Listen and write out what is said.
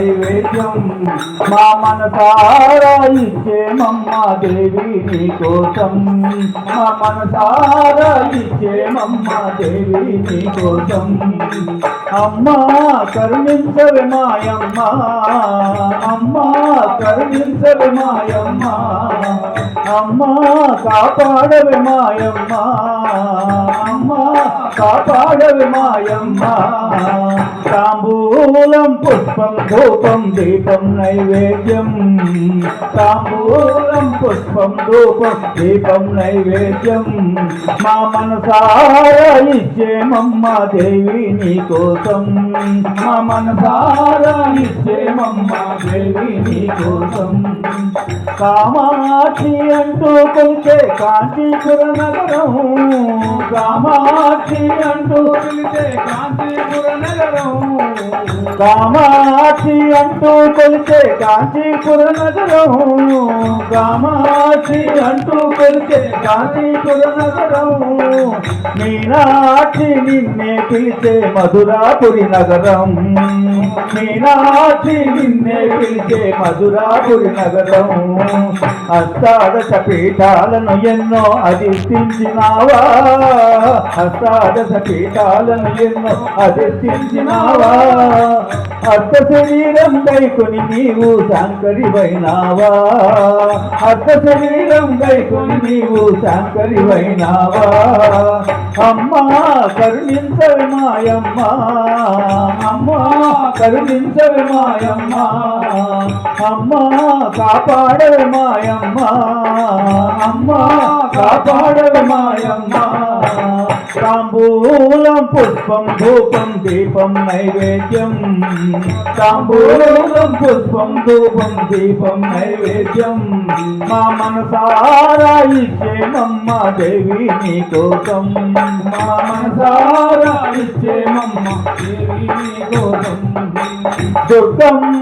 నైవేద్యం. మా మనసారా ఇచ్చేమమ్మ దేవి నీ కోసం. మా మనసారా ఇచ్చేమమ్మ దేవి నీ కోసం. అమ్మా కరుణించవే మాయమ్మ. అమ్మా కరుణించవి మాయమ్మ అమ్మ కాపాడవి మాయమ్మ. అమ్మ కాపాడవి మాయమ్మ తాంబూలం పుష్పం ధూపం దీపం నైవేద్యం. తాంబూలం పుష్పం ధూపం దీపం నైవేద్యం. మా మనసారా ఇచ్చేమమ్మ దేవి నీ కోసం. మా మనసారా ఇచ్చేమమ్మ దేవి నీ కోసం కామాక్షి అంటూ కొలిచే కాంచీపుర నగరం. కామాక్షి అంటూ పిలిచే కాంచీపుర నగరం. కామాక్షి అంటూ కొలిచే కాంచీపుర నగరం. కామాక్షి అంటూ పెడితే గాని నగరం. మీనాక్షి నిన్నే పిలిచే మధురాపురి నగరం. మీనాక్షి నిన్నే పిలిచే మధురాపురి నగరం. అష్టాదశ పీఠాలను ఎన్నో అధిష్ఠించినావా? అష్టాదశ పీఠాలను ఎన్నో అధిష్ఠించినావా? అర్థ శరీరం గైకొని నీవు శాంకరివైనావా? అర్థ శరీరం గైకొని నీవు శాంకరివైనావా? అమ్మా కరుణించవి మాయమ్మ. అమ్మా కరుణించవి మాయమ్మ. అమ్మా కాపాడవి మాయమ్మ. అమ్మా కాపాడవి మాయమ్మ. తాంబూలం పుష్పం ధూపం దీపం నైవేద్యం. తాంబూలం పుష్పం ధూపం దీపం నైవేద్యం. మా మనసారా ఇచ్చేమమ్మ దేవి నీ కోసం మా మనసారా ఇచ్చేమమ్మ దేవి నీ కోసం దుర్గం